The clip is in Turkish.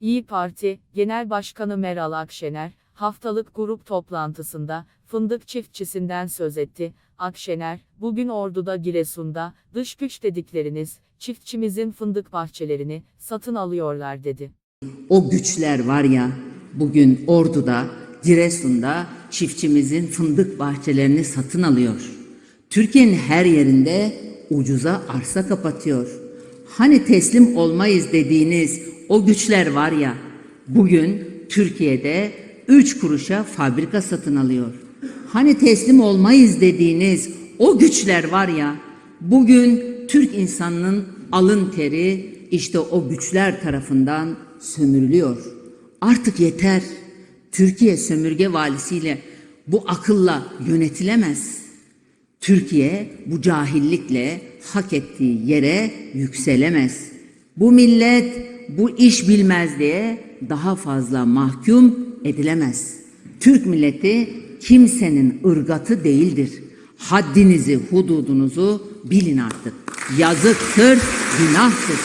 İyi Parti Genel Başkanı Meral Akşener, haftalık grup toplantısında fındık çiftçisinden söz etti. Akşener, bugün Ordu'da Giresun'da dış güç dedikleriniz çiftçimizin fındık bahçelerini satın alıyorlar dedi. O güçler var ya bugün Ordu'da, Giresun'da çiftçimizin fındık bahçelerini satın alıyor. Türkiye'nin her yerinde ucuza arsa kapatıyor. Hani teslim olmayız dediğiniz o güçler var ya bugün Türkiye'de 3 kuruşa fabrika satın alıyor. Hani teslim olmayız dediğiniz o güçler var ya bugün Türk insanının alın teri işte o güçler tarafından sömürülüyor. Artık yeter. Türkiye sömürge valisiyle bu akılla yönetilemez. Türkiye bu cahillikle hak ettiği yere yükselemez. Bu millet bu iş bilmezliğe daha fazla mahkum edilemez. Türk milleti kimsenin ırgatı değildir. Haddinizi, hududunuzu bilin artık. Yazıktır, günahtır.